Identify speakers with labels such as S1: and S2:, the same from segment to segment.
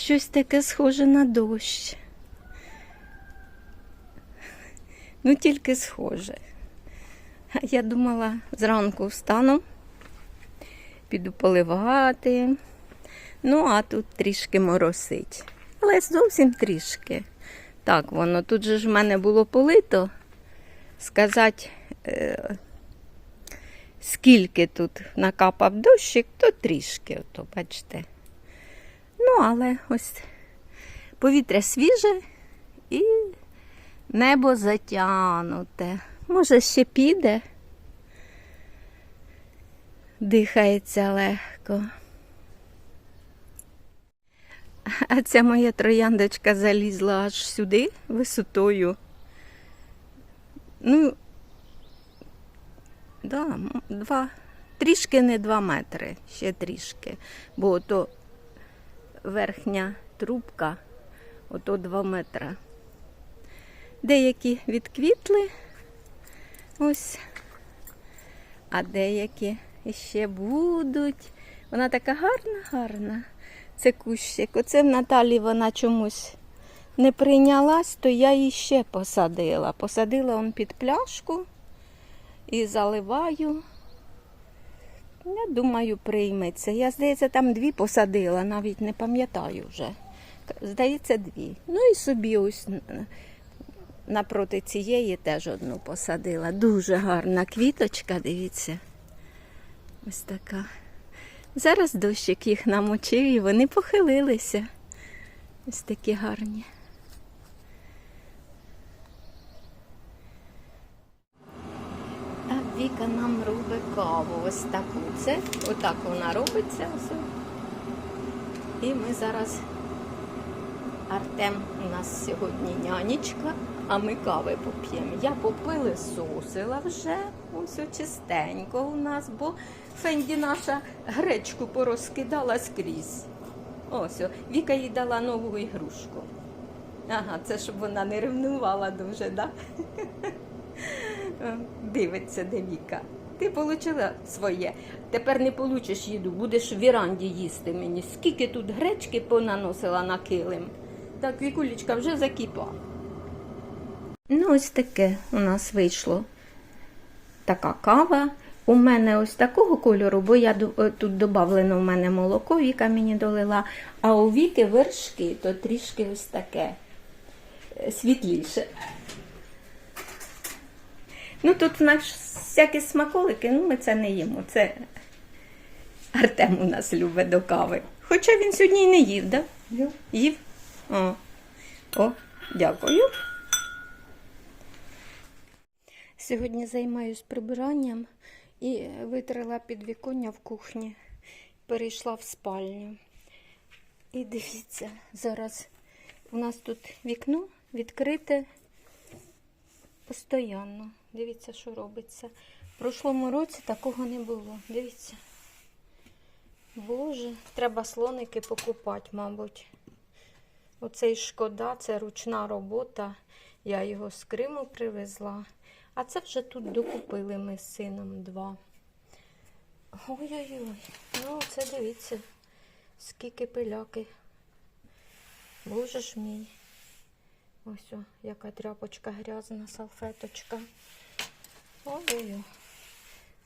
S1: щось таке схоже на дощ. Ну, тільки схоже. Я думала, зранку встану, піду поливати. Ну, а тут трішки моросить. Але зовсім трішки. Так, воно тут же ж в мене було полито. Сказати, е, скільки тут накапав дощик, то трішки, ото, бачите. Ну, але ось повітря свіже і небо затягнуте. Може, ще піде. Дихається легко. А ця моя трояндочка залізла аж сюди висотою. Ну, да, два, трішки не два метри, ще трішки. Бо ото верхня трубка, ото два метри. Деякі відквітли, ось, а деякі ще будуть. Вона така гарна, гарна. Це кущик. Оце в Наталі вона чомусь не прийнялась, то я її ще посадила. Посадила он під пляшку і заливаю. Я думаю, прийметься. Я, здається, там дві посадила, навіть не пам'ятаю вже. Здається, дві. Ну і собі ось напроти цієї теж одну посадила. Дуже гарна квіточка, дивіться. Ось така. Зараз дощик їх намочив і вони похилилися. Ось такі гарні. А Віка нам робить каву. Ось таку. Це отак вона робиться. Ось. І ми зараз Артем у нас сьогодні нянечка, а ми кави поп'ємо. Я попили сосила вже, ось чистенько у нас, бо Фенді наша гречку порозкидала скрізь. Ось, Віка їй дала нову ігрушку. Ага, це щоб вона не ревнувала дуже, так? Да? Дивиться, де Віка. Ти отримала своє. Тепер не получиш їду, будеш в віранді їсти мені. Скільки тут гречки понаносила на килим. Так, Вікулечка вже закипа. Ну, ось таке у нас вийшло. Така кава. У мене ось такого кольору, бо я е, тут додавлено в мене молоко, Віка мені долила, а у Віки вершки, то трішки ось таке е, світліше. Ну, тут в нас всякі смаколики, ну ми це не їмо. Це Артем у нас любить до кави. Хоча він сьогодні й не їв, так? Да? Їв? О. О, дякую. Сьогодні займаюсь прибиранням і витрила підвіконня в кухні, перейшла в спальню. І дивіться, зараз у нас тут вікно відкрите постійно. Дивіться, що робиться. В прошлому році такого не було. Дивіться. Боже, треба слоники покупати, мабуть. Оцей шкода, це ручна робота. Я його з Криму привезла. А це вже тут докупили ми з сином два. Ой-ой-ой. Ну, це дивіться, скільки пиляки. Боже ж мій. Ось о, яка тряпочка грязна, салфеточка. Ой-ой-ой.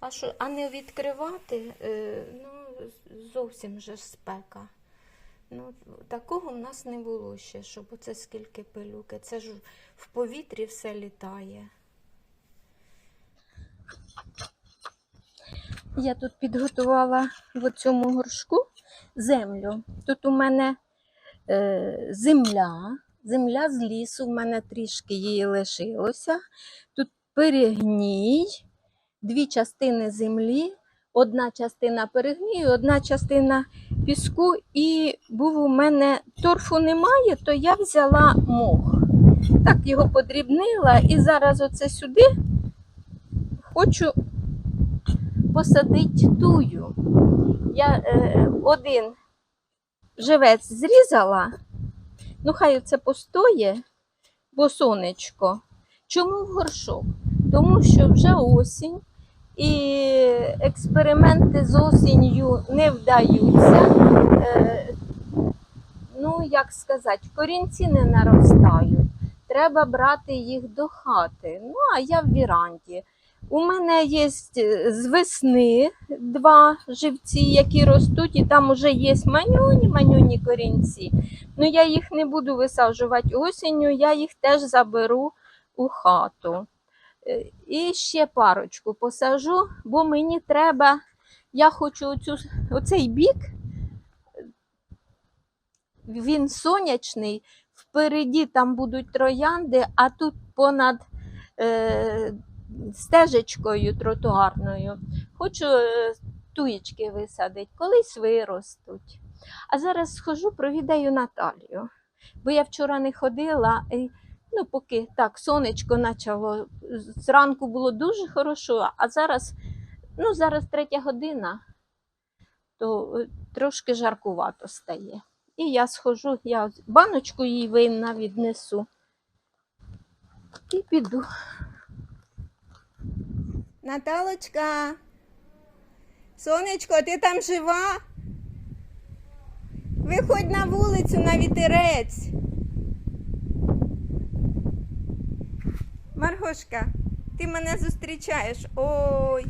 S1: А що, а не відкривати? Е, ну, зовсім же спека. Ну, такого в нас не було ще, щоб оце скільки пилюки. Це ж в повітрі все літає. Я тут підготувала в цьому горшку землю. Тут у мене е, земля, земля з лісу, в мене трішки її лишилося. Тут перегній, дві частини землі, одна частина перегнію, одна частина піску. І був у мене торфу немає, то я взяла мох. Так його подрібнила і зараз оце сюди хочу посадити тую. Я е, один живець зрізала, ну хай це постоє, бо сонечко. Чому в горшок? Тому що вже осінь і експерименти з осінню не вдаються. Е, ну як сказати, корінці не наростають. Треба брати їх до хати. Ну, а я в віранді. У мене є е, з весни два живці, які ростуть, і там вже є манюні, манюні корінці. Ну, я їх не буду висаджувати осінню, я їх теж заберу у хату. І ще парочку посажу, бо мені треба, я хочу оцю, оцей бік, він сонячний, впереді там будуть троянди, а тут понад е, стежечкою тротуарною хочу е, туєчки висадити, колись виростуть. А зараз схожу, провідаю Наталію. Бо я вчора не ходила, і, ну, поки так, сонечко почало. Зранку було дуже хорошо, а зараз, ну, зараз третя година, то е, трошки жаркувато стає. І я схожу, я баночку їй винна віднесу. І піду. Наталочка, сонечко, ти там жива? Виходь на вулицю на вітерець. Маргошка, ти мене зустрічаєш. Ой.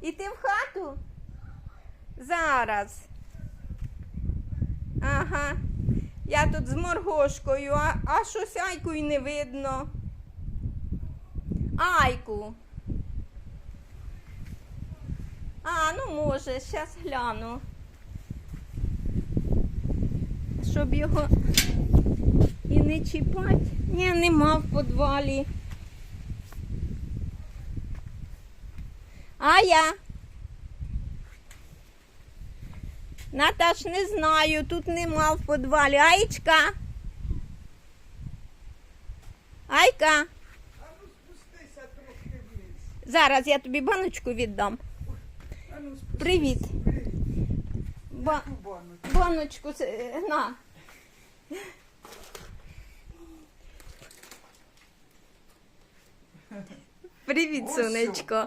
S1: І ти в хату? Зараз. Ага. Я тут з моргошкою, а, а щось айку й не видно. Айку. А, ну може, зараз гляну. Щоб його і не чіпати. Ні, нема в подвалі. А я. Наташ, не знаю, тут нема в подвалі. Аєчка. Айка.
S2: А ну спустися трошки вниз.
S1: Зараз я тобі баночку віддам.
S2: А ну.
S1: Привіт.
S2: Привіт.
S1: Ба-
S2: баночку?
S1: баночку на. Привіт, сонечко.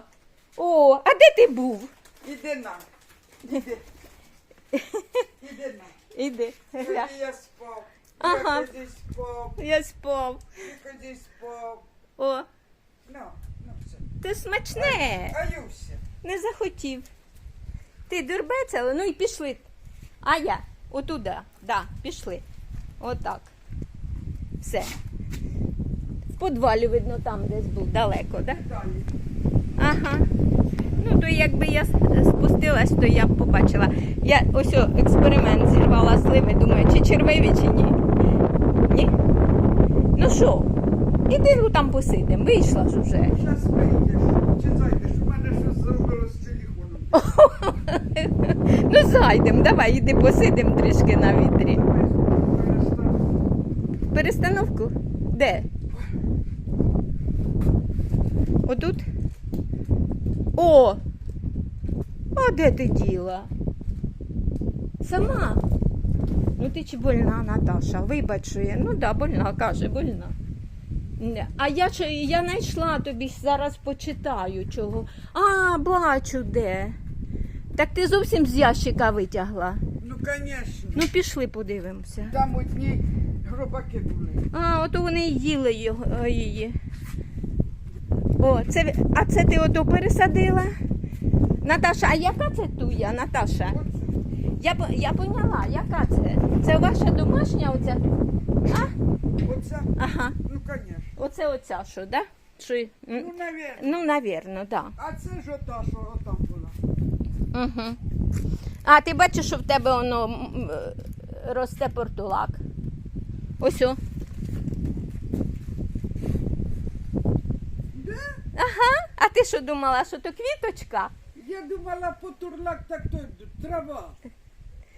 S1: О, а де ти був?
S2: Іди на. Іди. Іди на.
S1: Іди. гля.
S2: Я спав.
S1: Ага.
S2: Я тоді спав.
S1: Я спав.
S2: Тоді спав.
S1: О,
S2: Ну, ну все.
S1: ти смачне.
S2: Аюся.
S1: Не захотів. Ти дурбецела, ну і пішли. А я отуда, да, пішли. Отак. Все. В подвалі, видно, там десь був далеко, да?
S2: Далі.
S1: Ага. Ну, то якби я спустилась, то я б побачила. Я ось о, експеримент зірвала сливи, думаю, чи червиві, чи ні. Ні? Ну що, іди ну, там посидимо, вийшла ж уже.
S2: Зараз вийдеш. Чи зайдеш? У мене щось зробило з телефоном.
S1: Ну, зайдемо, давай, іди посидимо трішки на вітрі. Перестановку? Де? Отут? О! А де ти діла? Сама? Ну ти чи больна, Наташа? Вибач, що я. Ну да, больна, каже, больна. А я я знайшла тобі, зараз почитаю чого. А, бачу де. Так ти зовсім з ящика витягла.
S2: Ну, звісно.
S1: Ну, пішли подивимося.
S2: Там одні гробаки були.
S1: А, ото вони й їли його, е, її. О, це, а це ти ото пересадила? Наташа, а яка це туя, Наташа? Я, я поняла, яка це? Це ваша домашня оця? А?
S2: Оця?
S1: Ага.
S2: Ну, звісно.
S1: Оце оця, що, да? М,
S2: Ну, навірно.
S1: ну, навірно, да.
S2: А це ж ота, що отам була.
S1: Угу. А, ти бачиш, що в тебе воно росте портулак. Ось о.
S2: Да?
S1: Ага. А ти що думала, що то квіточка?
S2: Я думала, потурлак так то трава.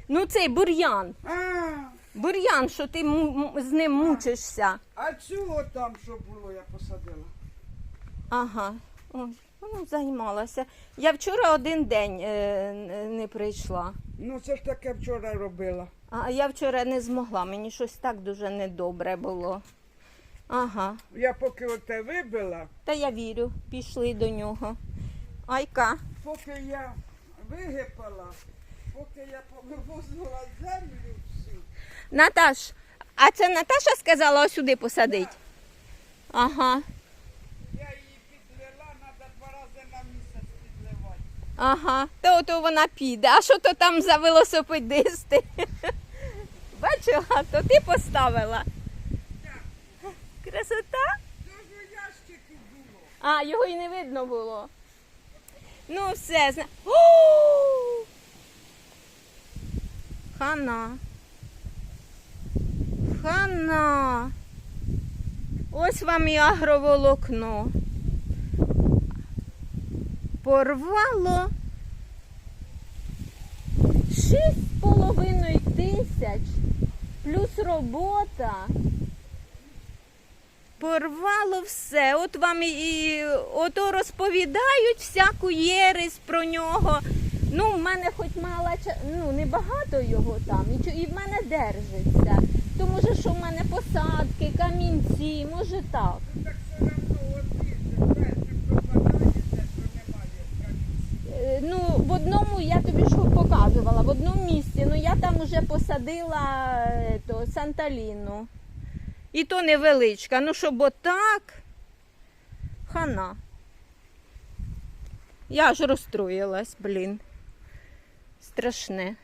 S1: Ну, цей бур'ян.
S2: А,
S1: Бур'ян, що ти му- м- з ним мучишся.
S2: а цього там, що було, я посадила.
S1: Ага. Ой, ну, займалася. Я вчора один день е, н- не прийшла.
S2: Ну, це ж таке вчора робила.
S1: А я вчора не змогла, мені щось так дуже недобре було. Ага.
S2: Я поки оте вибила,
S1: Та я вірю, пішли до нього. Айка.
S2: поки я вигипала, поки я повивозила землю всю.
S1: Наташ, а це Наташа сказала ось сюди посадить? Ага,
S2: Я її підлила, треба два рази на місяць підливати.
S1: ага. То ото вона піде. А що то там за велосипедисти? Бачила, то ти поставила. Красота?
S2: Дуже ящики було.
S1: А, його й не видно було. Ну, все, зна. О! Хана. Хана. Ось вам і агроволокно. Порвало шість з половиною тисяч плюс робота. Порвало все. От вам і, ото розповідають всяку єресь про нього. Ну, в мене хоч мала ну, небагато його там, і, в мене держиться. То може, що в мене посадки, камінці, може так.
S2: Ну все одно немає.
S1: Е, Ну, в одному я тобі що показувала, в одному місці. Ну я там вже посадила е, то, Санталіну. І то невеличка. Ну, щоб отак. Хана. Я аж розстроїлась, блін. Страшне.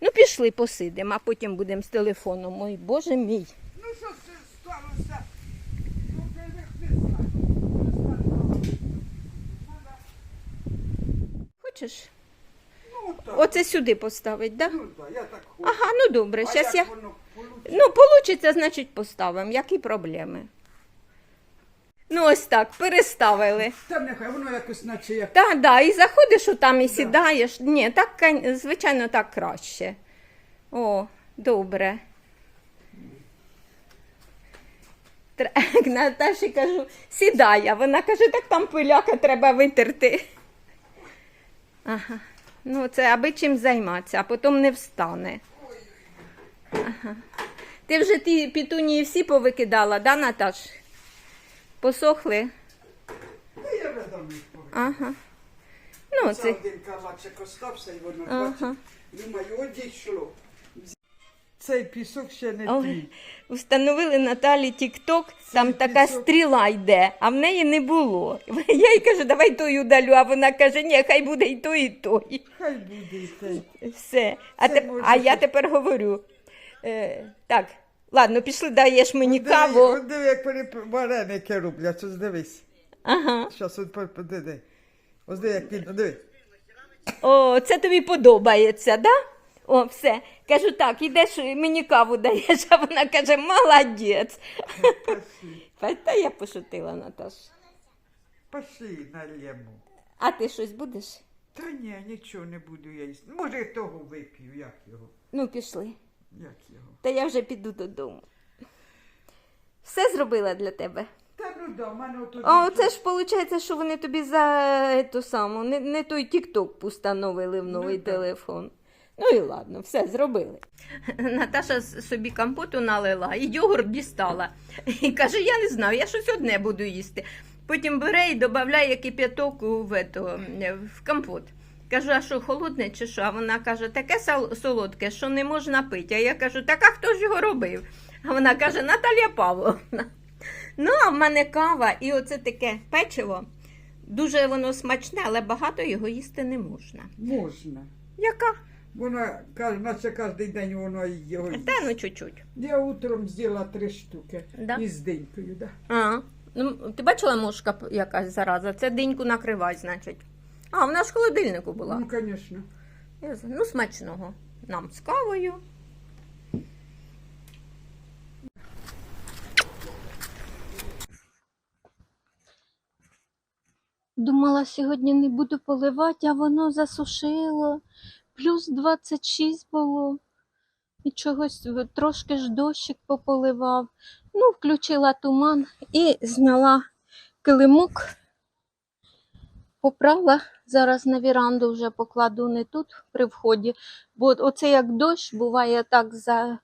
S1: Ну, пішли посидимо, а потім будемо з телефоном. Ой, боже мій.
S2: Ну що це сталося? Ну,
S1: Хочеш?
S2: Ну, так.
S1: Оце сюди поставить, так? Да?
S2: Ну, так, я так хочу.
S1: Ага, ну добре,
S2: а
S1: зараз я.
S2: воно?
S1: Ну, получиться, значить, поставимо. Які проблеми? Ну, ось так, переставили.
S2: Та нехай, воно якось наче як.
S1: Так, да, і заходиш отам і сідаєш. Ні, так, звичайно, так краще. О, добре. Тр- Наташі кажу, сідай, а вона каже, так там пиляка треба витерти. Ага. Ну, це аби чим займатися, а потім не встане. Ага. Ти вже ті пітунії всі повикидала, да, Наташ? Посохли?
S2: Та я ведом їх.
S1: Ага. Ну,
S2: Це один калачик остався і воно
S1: Ага.
S2: бачить. Думаю, одійшло. Цей пісок ще не твій.
S1: Встановили Наталі Тік-Ток, там така стріла йде, а в неї не було. Я їй кажу, давай той удалю, а вона каже, ні, хай буде і той, і той.
S2: Хай буде і цей.
S1: Все. А,
S2: Це
S1: теп-
S2: може
S1: а я тепер говорю. Е, так, ладно, пішли, даєш мені
S2: Диви,
S1: каву.
S2: от диви, як вони вареники роблять, ось дивись.
S1: Ага.
S2: Щас от по- подиви. Ось диви, як він, диви.
S1: О, це тобі подобається, да? О, все. Кажу, так, ідеш, мені каву даєш, а вона каже, молодець. Та я пошутила, Наташ.
S2: Пошли нальємо.
S1: А ти щось будеш?
S2: Та ні, нічого не буду я їсти. Може, того вип'ю, як його.
S1: Ну, пішли.
S2: Як його.
S1: Та я вже піду додому. Все зробила для тебе.
S2: Та ну да, в мене отут.
S1: А оце ж виходить, що вони тобі за ту саму, не, не той тік-ток постановили в новий
S2: Ну, да.
S1: телефон. Ну і ладно, все зробили. Наташа с- собі компоту налила і йогурт дістала. І каже: я не знаю, я щось одне буду їсти. Потім бере і додає кип'яток у, в, ето, в компот. Кажу, а що, холодне чи що? А вона каже, таке сол- солодке, що не можна пити. А я кажу, так а хто ж його робив? А вона каже, Наталія Павловна. Ну, а в мене кава і оце таке печиво. Дуже воно смачне, але багато його їсти не можна.
S2: Можна.
S1: Яка?
S2: Вона каже, наче кожен день воно його їсть.
S1: Та ну чуть-чуть.
S2: Я утром з'їла три штуки.
S1: Да?
S2: Із динькою, да.
S1: А, ну, ти бачила мушка якась зараза? Це диньку накривай, значить. А, вона ж в холодильнику була.
S2: Ну, звісно.
S1: Ну, смачного. Нам з кавою. Думала, сьогодні не буду поливати, а воно засушило. Плюс 26 було. І чогось трошки ж дощик пополивав. Ну, включила туман і зняла килимок. Попрала. Зараз на віранду вже покладу не тут при вході, бо оце як дощ буває так за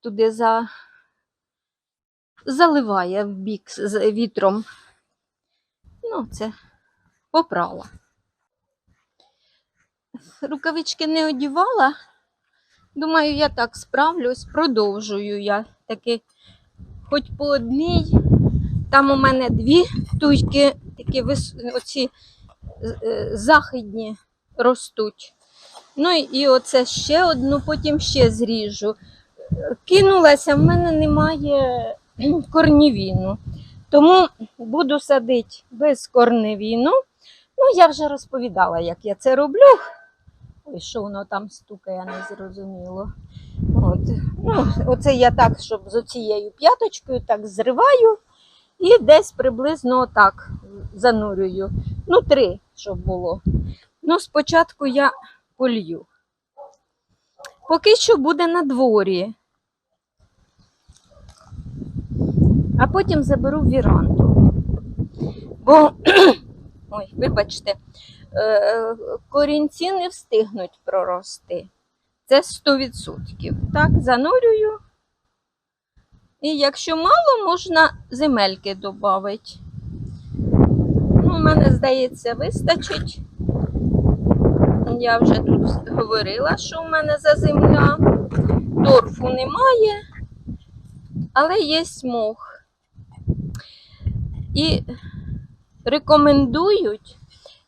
S1: туди за заливає в бік з- вітром. Ну, це попрала. Рукавички не одівала, Думаю, я так справлюсь, продовжую я таки хоч по одній. Там у мене дві туйки, такі вис... оці західні ростуть. Ну і- оце ще одну, потім ще зріжу. Е, Кинулася, в мене немає корнівіну. Тому буду садити без корневіну. Ну, я вже розповідала, як я це роблю. Ой, що воно там стукає, не зрозуміло. От. Ну, оце я так, щоб з оцією п'яточкою так зриваю і десь приблизно отак занурюю. Ну, три, щоб було. Ну, спочатку я полью. Поки що буде на дворі. А потім заберу віранду. Бо, ой, вибачте, е, корінці не встигнуть прорости. Це 100%. Так, занурюю. І якщо мало, можна земельки додати. Ну, мене, здається, вистачить. Я вже тут говорила, що у мене за земля. Торфу немає, але є мох. І рекомендують,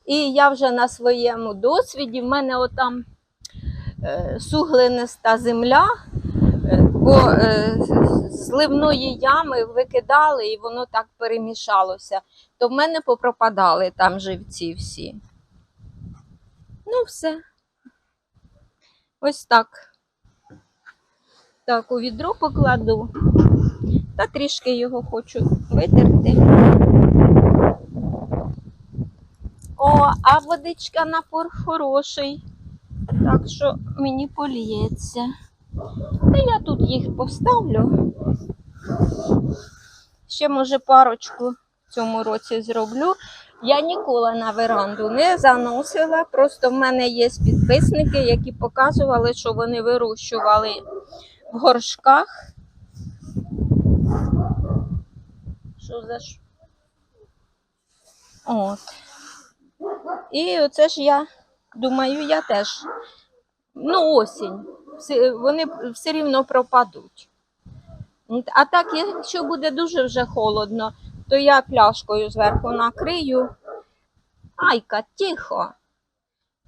S1: і я вже на своєму досвіді, в мене отам е, суглиниста земля, бо е, зливної ями викидали і воно так перемішалося. То в мене попропадали там живці всі. Ну, все. Ось так. Так, у відро покладу. Та трішки його хочу витерти. О, а водичка напор хороший. Так що мені поліється. Та я тут їх поставлю. Ще, може, парочку в цьому році зроблю. Я ніколи на веранду не заносила. Просто в мене є підписники, які показували, що вони вирощували в горшках. Що за ш... От. І оце ж я думаю, я теж. Ну, осінь. Вони все рівно пропадуть. А так, якщо буде дуже вже холодно, то я пляшкою зверху накрию. Айка, тихо.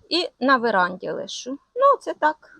S1: І на веранді лишу. Ну, це так.